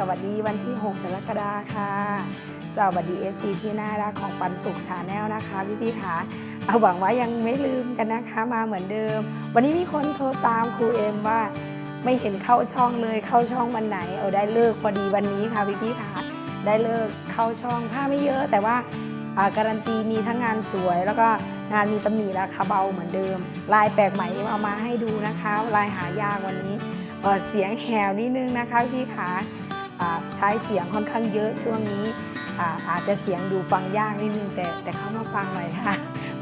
สวัสดีวันที่ 6กรกฎาคมค่ะ สวัสดี FC ที่น่ารักของปันสุขชาแนลนะคะพี่พี่ค่ะเอาหวังว่ายังไม่ลืมกันนะคะมาเหมือนเดิม วันนี้มีคนโทรตามครูเอ็มว่าไม่เห็นเข้าช่องเลยเข้าช่องวันไหน เอาได้เลิกพอดีวันนี้ค่ะพี่พี่ค่ะได้เลิกเข้าช่องผ้าไม่เยอะแต่ว่าการันตีมีทั้งงานสวย แล้วก็งานมีตำหนิราคาเบาเหมือนเดิม ลายแปลกใหม่เอามาให้ดูนะคะ ลายหายากวันนี้เเสียงแหวนิดนึงนะคะพี่ขา ใช้เสียงค่อนข้างเยอะช่วงนี้อาอาจจะเสียงดูฟังยากนิดนึงแต่แต่เข้ามาฟังหน่อยค่ะ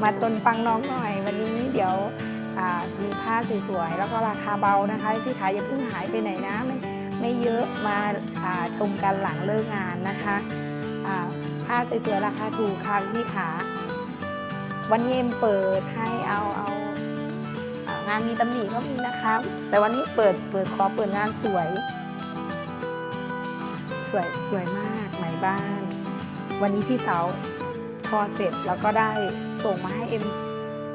มาทนฟังน้องหน่อย วันนี้เดี๋ยวมีผ้าสวยๆแล้วก็ราคาเบานะคะพี่ขาอย่าเพิ่งหายไปไหนนะไม่ไม่เยอะมาาชมกันหลังเลิกงานนะคะผ้าสวยๆราคาถูกค่ะพี่ขาวันนี้เอ็มเปิดให้เอาเอาอ่างานมีตำหนิก็มีนะคะ แต่วันนี้เปิดเปิดขอเปิดงานสวย สวยสวยมากไหมบ้าน วันนี้พี่สาวทอเสร็จแล้วก็ได้ส่งมาให้เอ็ม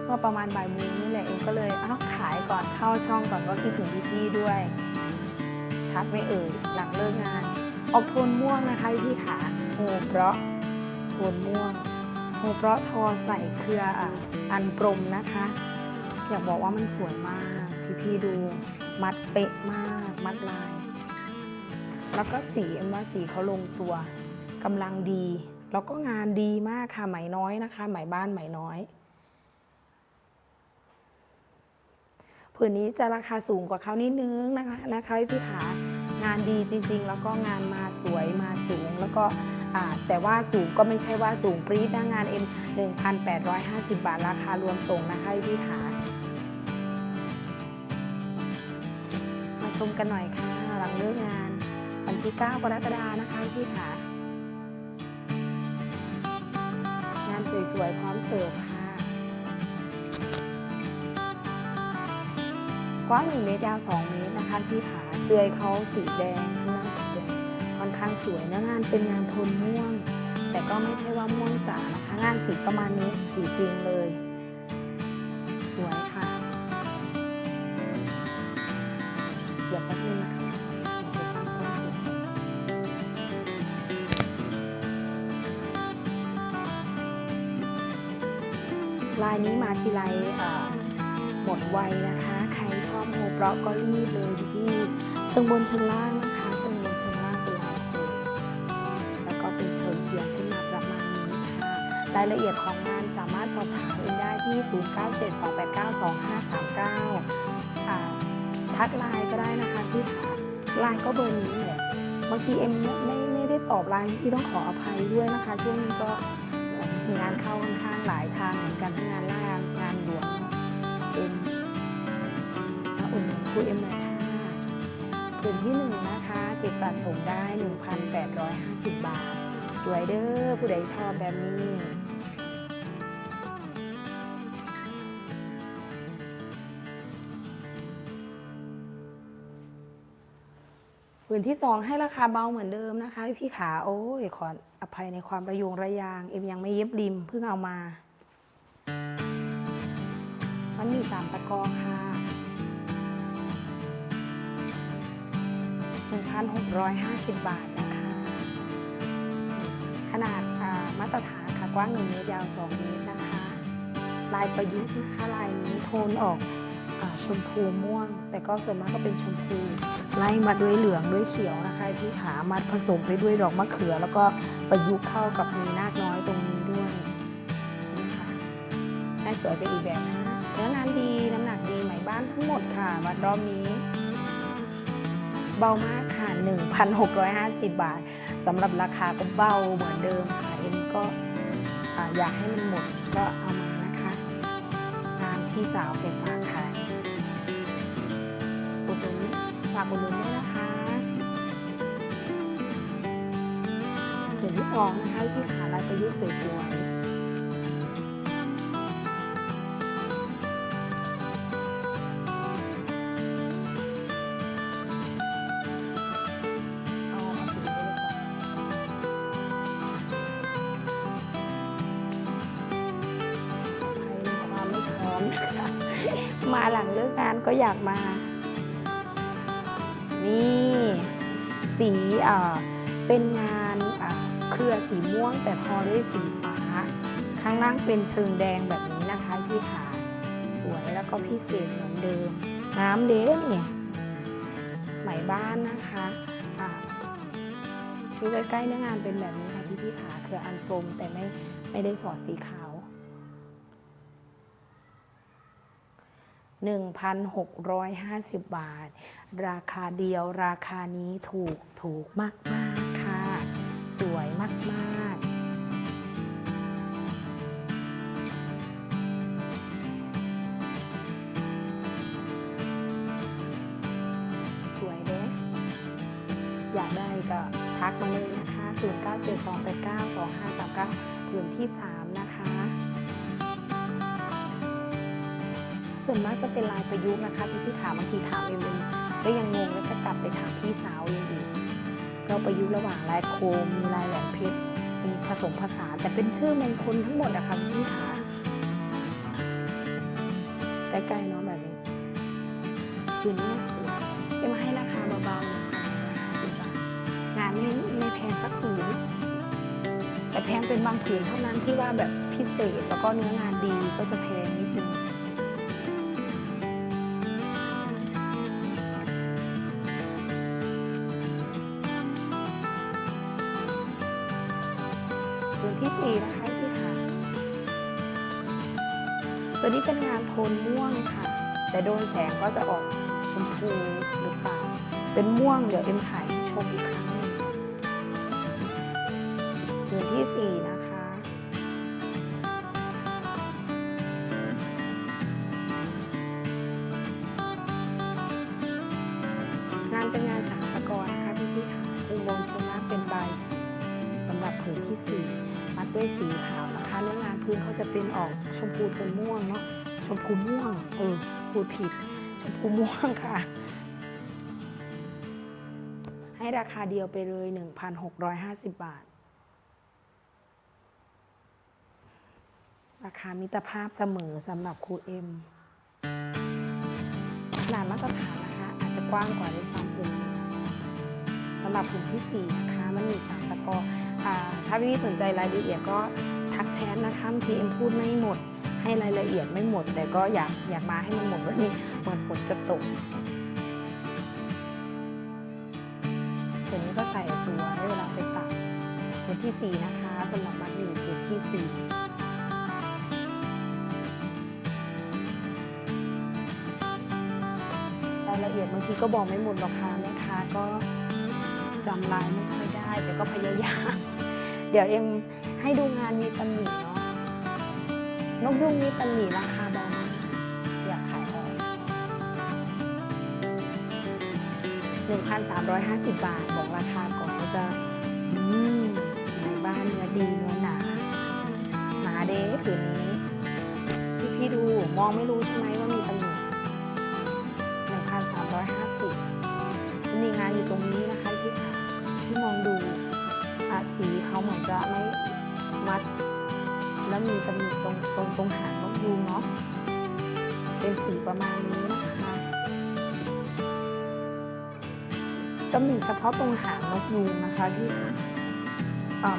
เมื่อประมาณบ่ายโมงนี่แหละเอ็มก็เลยเอ้าขายก่อนเข้าช่องก่อนก็คิดถึงพี่ๆด้วย ชัดไม่เอ่ยหลังเลิกงานออกโทนม่วงนะคะพี่ขาโหเพราะโทนม่วงโหเพราะทอใส่เครืออะอันปรมนะคะ อยากบอกว่ามันสวยมาก พี่ๆดูมัดเป๊ะมาก มัดลาย แล้วก็สีเอ็มว่าสีเขาลงตัวกำลังดี แล้วก็งานดีมากค่ะไหมน้อยนะคะ ไหมบ้านไหมน้อยผืนนี้จะราคาสูงกว่าเขานิดนึงนะคะนะคะพี่ขางานดีจริง ๆ แล้วก็งานมาสวยมาสูงแล้วก็แต่ว่าสูงก็ไม่ใช่ว่าสูงปรี๊ดนะงาน M 1,850 บาท ราคารวมส่งนะคะพี่ขามาชมกันหน่อยค่ะ หลังเลิกงาน วันที่ 9 กรกฎานะคะพี่ขางานสวยๆ พร้อมเสิร์ฟค่ะ กว้าง1เมตรยาว 2 เมตรนะคะพี่ขาเจือยเขาสีแดงข้างหน้าสีแดงค่อนข้างสวยนะงานเป็นงานโทนม่วง แต่ก็ไม่ใช่ว่าม่วงจ๋านะคะ งานสีประมาณนี้สีจริงเลย สวยค่ะ เดี๋ยวแป๊บนึงนะคะ ลายนี้มาทีไรเอ่อหมดไวนะคะ ใครชอบโฮเปราะก็รีบเลยพี่ๆเชิงบนเชิงล่างนะคะเชิงบนเชิงล่างเป็นลายโคแล้วก็เป็นเชิงเทียมขึ้นมาประมาณนี้ค่ะรายละเอียดของงานสามารถสอบถามเองได้ที่ 0972892539ค่ะทักไลน์ก็ได้นะคะพี่ค่ะไลน์ก็เบอร์นี้แหละบางทีเอ็มไม่ไม่ได้ตอบไลน์พี่ต้องขออภัยด้วยนะคะ ช่วงนี้ก็งานเข้าค่อนข้าง หลายทางเหมือนกันทั้งงานล่างงานหลวงเอ็มมาอุ่นหนุนครูเอ็มหน่อยค่ะกลุ่มที่หนึ่งนะคะ เก็บสะสมได้ 1,850 บาท สวยเด้อผู้ใดชอบแบบนี้ ผืนที่สองให้ราคาเบาเหมือนเดิมนะคะ พี่ขาโอ้ยขออภัยในความระยงระยาง เอ็มยังไม่เย็บริมเพิ่งเอามา มันมีสามตะกอค่ะ1,650บาทนะคะ ขนาดมาตรฐานค่ะกว้าง1เมตรยาว2เมตรนะคะ ลายประยุกต์นะคะ ลายนี้โทนออกอชมพูม่วง แต่ก็ส่วนมากก็เป็นชมพู ไล่มาด้วยเหลืองด้วยเขียวนะคะ ที่ขามัดผสมไปด้วยดอกมะเขือ แล้วก็ประยุกต์เข้ากับมีนาคน้อยตรงนี้ด้วยนี่ค่ะให้สวยไปอีกแบบนะเนื้องานดีน้ำหนักดีไหมบ้านทั้งหมดค่ะวัดรอบนี้ เบามากค่ะ 1,650 บาทสำหรับราคาก็เบาเหมือนเดิมค่ะเอ็มก็อยากให้มันหมดก็เอามานะคะงานพี่สาวไปฝาก ฝากอุดหนุนด้วยนะคะเหรียญที่สองนะคะพี่ขาลายประยุกต์สวยๆเอาเอาสีนี้ไปก่อนใครมีความไม่พร้อมนะคะมาหลังเลิกงานก็อยากมา สีเป็นงานเครือสีม่วง แต่ทอด้วยสีฟ้า ข้างล่างเป็นเชิงแดงแบบนี้นะคะพี่ขาสวยแล้วก็พิเศษเหมือนเดิม น้ำเด้เนี่ยไหมบ้านนะคะดูใกล้ๆเนื้องานเป็นแบบนี้ค่ะพี่พี่ขาคืออันกลมแต่ไม่ไม่ได้สอดสีขาว 1,650 บาท ราคาเดียวราคานี้ถูกถูกมากมากค่ะ สวยมากมากสวยเด้อยากได้ก็ทักมาเลยนะคะ 0972892539ผืนที่3 ส่วนมากจะเป็นลายประยุกต์นะคะพี่พี่ถามบางทีถามเองเก็ยังงงแล้วก็กลับไปถามพี่สาวเองอีกก็ประยุกต์ระหว่างลายโคมมีลายแหลมเพชรมีผสมผสานแต่เป็นชื่อมงคลทั้งหมดนะคะพี่พี่ขาใกล้ๆเนาะแบบนี้คืนนี้สวยเอ็มให้ราคาเบาๆงานไม่ไม่แพงสักผืนแต่แพงเป็นบางผืนเท่านั้นที่ว่าแบบพิเศษแล้วก็เนื้องานดีก็จะแพง ที่4นะคะพี่ค่ะ ตัวนี้เป็นงานโทนม่วงค่ะ แต่โดนแสงก็จะออกชมพูหรือเปล่า เป็นม่วงเดี๋ยวเอ็มถ่ายชมอีกครั้งหนึ่งผืนที่4นะคะ งานเป็นงานสามตะกอนะคะพี่พี่ๆค่ะเชิงบนเชิงล่างเป็นใบายสีสำหรับผืนที่4มั ด้วยสีขาวนะคะเนื้องานพื้นเขาจะเป็นออกชมพูโทนม่วงเนาะชมพูม่วงเออพูดผิด ชมพูม่วงค่ะ ให้ราคาเดียวไปเลย 1,650 บาท ราคามิตรภาพเสมอสำหรับครูเอ็มขนาดมาตรฐานนะคะ อาจจะกว้างกว่าด้วยซ้ำผืนนี้สำหรับผืนที่ 4 นะคะ มันมีสามตะกออ่า ถ้าพี่ๆสนใจรายละเอียดก็ทักแชทนะคะบางทีเอ็มพูดไม่หมด ให้รายละเอียดไม่หมด แต่ก็อยากอยากมาให้มันหมดวันนี้เหมือนฝนจะตกผืนนี้ก็ใส่สวยเวลาไปตัดผืนที่ 4 นะคะสำหรับมัดหมี่ผืนที่4รายละเอียดบางทีก็บอกไม่หมดหรอกค่ะแม่ค้าก็จำลายไม่ค่อยได้ แต่ก็พยายาม เดี๋ยวเอ็มให้ดูงานมีตำหนิเนาะนกยุงมีตำหนิราคาเบามากอยากขายออก1,350 บาท บอกราคาก่อนก็จะอืมในบ้านเนื้อดีเนื้อหนาหนาเด้ผืนนี้พี่พี่ดูมองไม่รู้ใช่ไหมว่ามีตำหนิ1,350มีงานอยู่ตรงนี้นะคะพี่ขาที่มองดูะ สีเขาเหมือนจะไม่มัด แล้วมีตำหนิตรงตรงตรงหางนกยูงเนาะเป็นสีประมาณนี้นะคะตำหนิเฉพาะตรงหางนกยูงนะคะพี่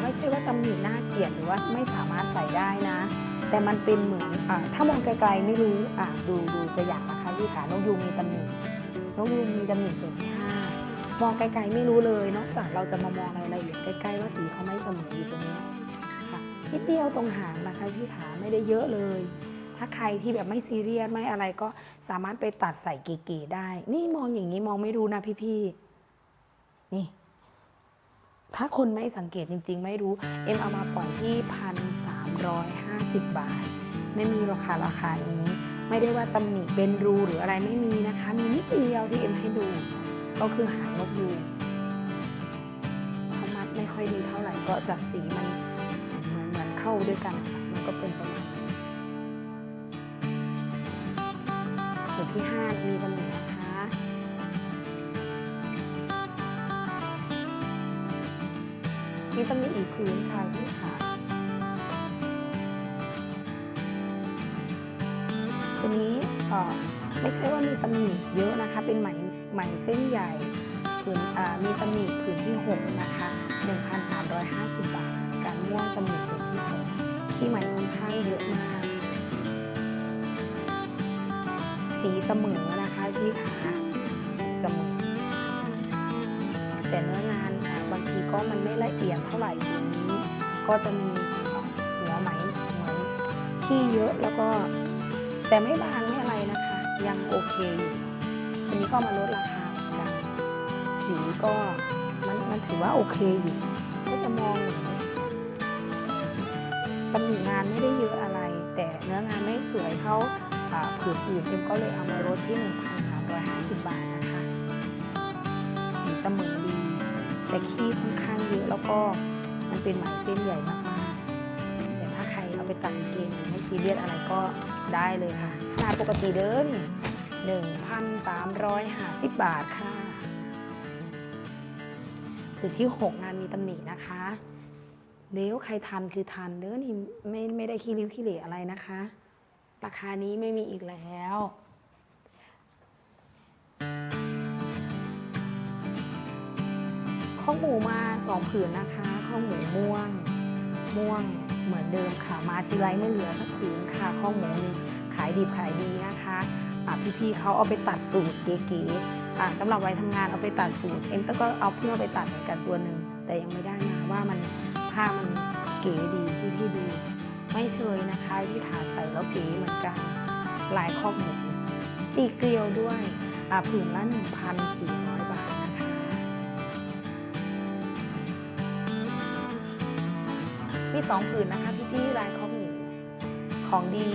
ไม่ใช่ว่าตำหนิน่าเกลียดหรือว่าไม่สามารถใส่ได้นะ แต่มันเป็นเหมือนอถ้ามองไกลๆไม่รู้ดูดูตัวอย่างนะคะพี่ขานกยูงมีตำหนินกยูงมีดำหนิผืนที่ห้า มองไกลๆไม่รู้เลย นอกจากเราจะมามองรายละเอียดใกล้ๆว่าสีเขาไม่เสมออยู่ตรงนี้ค่ะนิดเดียวตรงหางนะคะพี่ขาไม่ได้เยอะเลย ถ้าใครที่แบบไม่ซีเรียสไม่อะไรก็สามารถไปตัดใส่เก๋ๆได้ นี่มองอย่างนี้มองไม่รู้นะพี่ๆนี่ ถ้าคนไม่สังเกตจริง ๆ ไม่รู้เอ็มเอามาปล่อยที่พันสามร้อยห้าสิบบาท ไม่มีราคาราคานี้ ไม่ได้ว่าตำหนิเป็นรูหรืออะไรไม่มีนะคะ มีนิดเดียวที่เอ็มให้ดู ก็คือหางนกยูงเขามัดไม่ค่อยดีเท่าไหร่ก็จากสีมันเหมือนเหมือนเข้าด้วยกันค่ะมันก็เป็นประมาณส่วนที่ห้ามีตำหนินะคะมีตำหนิอีกพื้นค่ะพี่ขาตัวนี้เอ่อ ไม่ใช่ว่ามีตำหนิเยอะนะคะ เป็นไหมไหมเส้นใหญ่ผืนอ่ามีตำหนิผืนที่ 6 นะคะ 1,350 บาท การม่วงตำหนิผืนที่6ขี้ไหมค่อนข้างเยอะมาก สีเสมอนะคะพี่ขาสีเสมอ แต่เนื้องานบางทีก็มันไม่ละเอียดเท่าไหร่ผืนนี้ ก็จะมีหัวไหมเหมือนขี้เยอะแล้วก็แต่ไม่บาง ยังโอเคอยู่ทีนี้ก็มาลดราคาเหมือนกันสีก็มันมันถือว่าโอเคอยู่ ก็จะมองเหมือนตำหนิงานไม่ได้เยอะอะไร แต่เนื้องานไม่สวยเท่าผืนอื่นเอ็มก็เลยเอามาลดที่ 1,350 บาทนะคะ สีเสมอดี แต่ขี้ค่อนข้างเยอะแล้วก็มันเป็นไหมเส้นใหญ่มากๆ แต่ถ้าใครเอาไปตัดเกงหรือไม่ซีเรียสอะไรก็ได้เลยค่ะ ขนาปกติเดิน1,350 บาทค่ะผืนที่ 6 งานมีตำหนินะคะเดี๋ยวใครทันคือทันเด้อนี่ไม่ไม่ได้ขี้ริ้วขี้เหร่อะไรนะคะ ราคานี้ไม่มีอีกแล้ว ข้าวหมูมาสองผืนนะคะข้าวหมูม่วง ม่วงเหมือนเดิมค่ะ มาทีไรไม่เหลือสักผืนค่ะข้าวหมูนี่ขายดิบขายดีนะคะพี่ๆเขาเอาไปตัดสูตรเก๋ๆสำหรับไว้ทำงานเอาไปตัดสูตรเอ็มก็เอาเพื่อไปตัดเหมือนกันตัวหนึ่งแต่ยังไม่ได้มาว่ามันผ้ามันเก๋ดีพี่ๆดู ไม่เชยนะคะพี่ขาใส่แล้วเก๋เหมือนกันลายข้อหมูตีเกลียวด้วยอะผืนละ1,400 บาทนะคะมีสองผืนนะคะพี่ๆร้านข้าวหมูของดี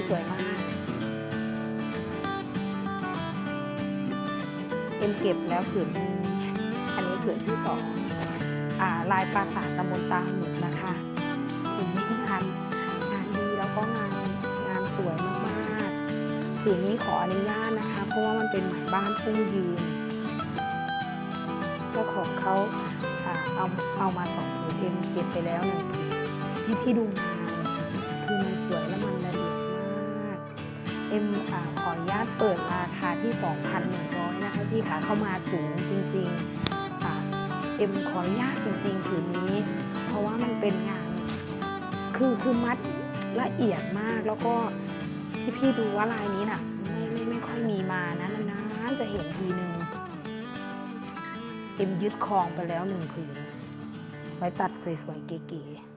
ผืนนี้สวยมาก เอ็มเก็บแล้วผืนหนึงอันนี้ผืนที่สองอ่าลายปราสาทตำบลตาหมุดนะคะผืนนี้งานงานดีแล้วก็งานงานสวยมากๆผืนนี้ขออนุญาตนะคะ เพราะว่ามันเป็นหมบ้านทุ่งยืน เจ้าของเขาอเอาเอามาสองผืนเอ็มเก็บไปแล้วหนึ่งผืนให้พี่ดูนคื เอ็มอขออนุญาตเปิดราคาที่ 2,100 นะคะพี่ขาเข้ามาสูงจริงๆอ่าเอ็มขออนุญาตจริงๆผืนนี้ เพราะว่ามันเป็นงาน คือคือมัดละเอียดมากแล้วก็พี่พี่ๆดูว่าลายนี้น่ะ ไม่ไม่ไม่ค่อยมีมานะนานๆจะเห็นทีนึงเอ็มยึดครองไปแล้วหนึ่งผืนไว้ตัดสวยๆเก๋ๆ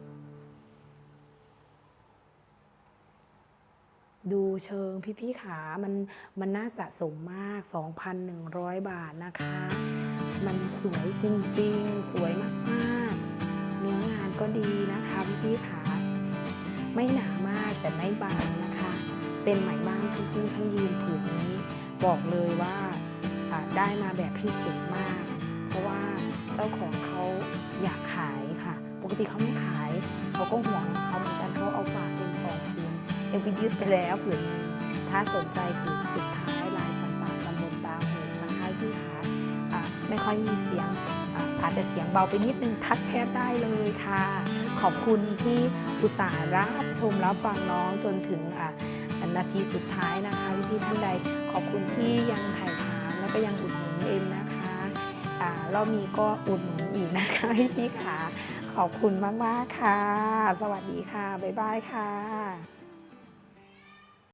ดูเชิงพี่ๆขามันมันน่าสะสมมาก 2,100 บาทนะคะ มันสวยจริงๆ สวยมากๆ เนื้องานก็ดีนะคะพี่ๆขาไม่หนามากแต่ไม่บางนะคะ เป็นไหมบ้านทั้งพึ่งทั้งยืนผืนนี้ บอกเลยว่าได้มาแบบพิเศษมาก เพราะว่าเจ้าของเขาอยากขายค่ะ ปกติเขาไม่ขาย เขาก็ห่วงเขาเหมือนกันเขาเอาฝากเป็นสอง เอ็มไปยึดไปแล้วผืนหนึงถ้าสนใจผืนสุดท้ายลายประสาทตำบลตาหูนะคะพี่ขาไม่ค่อยมีเสียงอาจจะเสียงเบาไปนิดนึงทักแชทได้เลยค่ะ ขอบคุณที่อุตส่าห์รับชมรับฟังน้องจนถึงนาทีสุดท้ายนะคะพี่ท่านใดขอบคุณที่ยังถ่ายถามแล้วก็ยังอุดหนุนเอ็มนะคะอ่ารอบนี้ก็อุดหนุนอีกนะคะพี่พี่ค่ะ ขอบคุณมาก ๆ ค่ะ สวัสดีค่ะ บ๊ายบายค่ะ